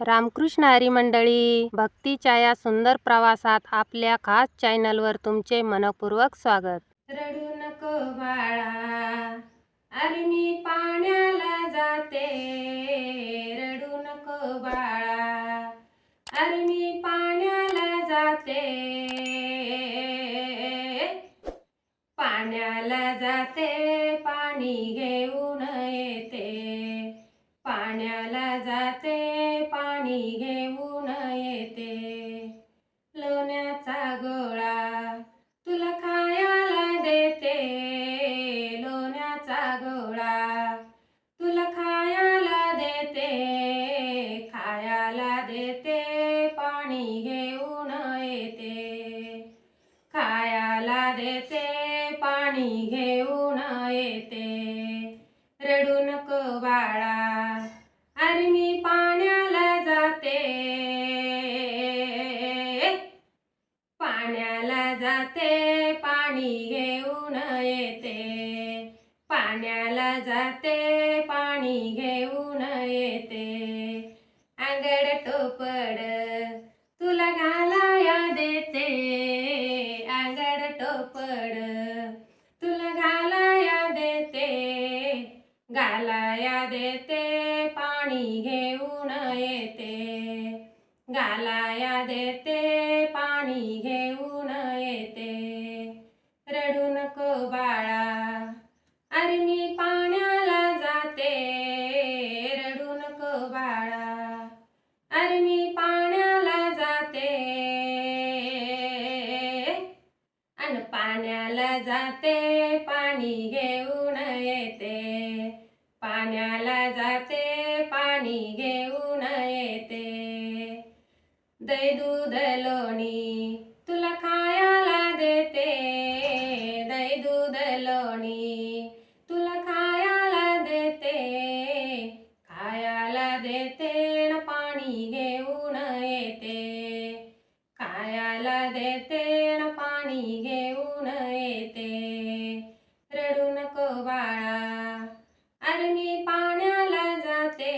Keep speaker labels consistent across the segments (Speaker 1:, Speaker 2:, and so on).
Speaker 1: रामकृष्ण हरी मंडळी भक्तीच्या या सुंदर प्रवासात आपल्या खास चॅनलवर तुमचे मनपूर्वक स्वागत. रडू नको बाळा अरे पाण्याला जाते. रडू नको बाळा अरे पाण्याला जाते. पाण्याला जाते पाणी घेऊन येते. पाण्याला जाते पाणी घेऊन येते. लोण्याचा गोळा तुला खायला देते. लोण्याचा गोळा तुला खायला देते. खायला देते. पाणी घेऊन येते. खायला देते. पाणी घेऊन जाते पाणी घेऊन येते. पाण्याला जाते पाणी घेऊन येते. अंगड टोपड तुला घालाया देते. अंगड टोपड तुला घालाया देते. घालाया देते पाणी घेऊन येते. घालाया देते पाणी घे पाण्याला जाते पाणी घेऊन येते. पाण्याला जाते पाणी घेऊन येते. दै दूध लोणी तुला खायला देते. दै दूध लोणी तुला खायला देते. खायला देते न पाणी घेऊन येते. खायला देते न पाणी घेऊन येते. रडू नको बाळा अरे मी पाण्याला जाते.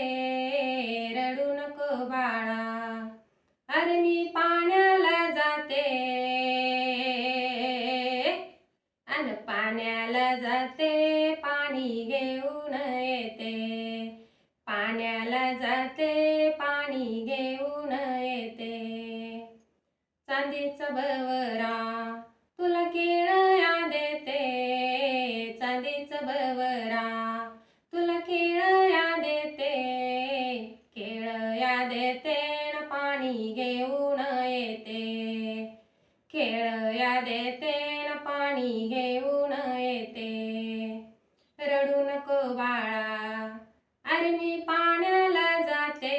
Speaker 1: रडू नको बाळा अरे मी पाण्याला जाते. अन पाण्याला जाते पाणी घेऊन येते. पाण्याला जाते पाणी घेऊन येते. चांदीचा बवरा तुला केळया देते चांदीच बवरा. तुला केळया देते केळया देते न पाणी घेऊन येते. खेळया देते न पाणी घेऊन येते. रडू नको बाळा अरे मी पाण्याला जाते.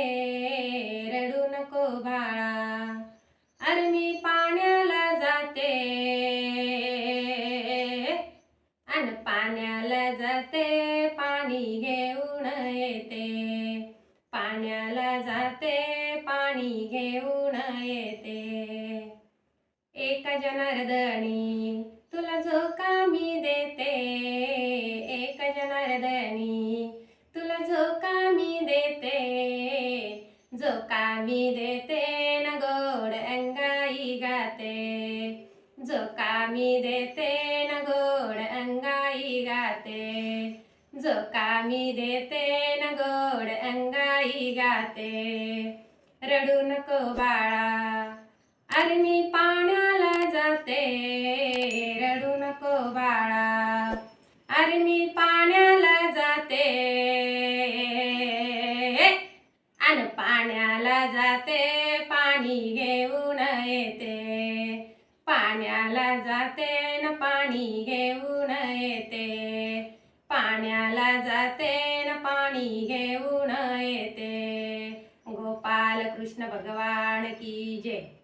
Speaker 1: रडू नको बाळा अरे मी पाण्या पाणी घेऊन येते. पाण्याला जाते पाणी घेऊन येते. एक जनार्दनी तुला झोका मी देते. एक जनार्दनी तुला झोका मी देते. झोका मी देते न गोड अंगाई गाते. झोका मी देते न गोड अंगाई गाते. जो मी देते न गोड अंगाई गाते रडू नको बाळा अरे मी पाण्याला जाते रडू नको बाळा अरे मी पाण्याला जाते आणि पाण्याला जाते पाणी घेऊन येते पाण्याला जाते न पाणी घेऊन येते पाण्याला जाते न पाणी घेऊन येते. गोपाल कृष्ण भगवान की जय.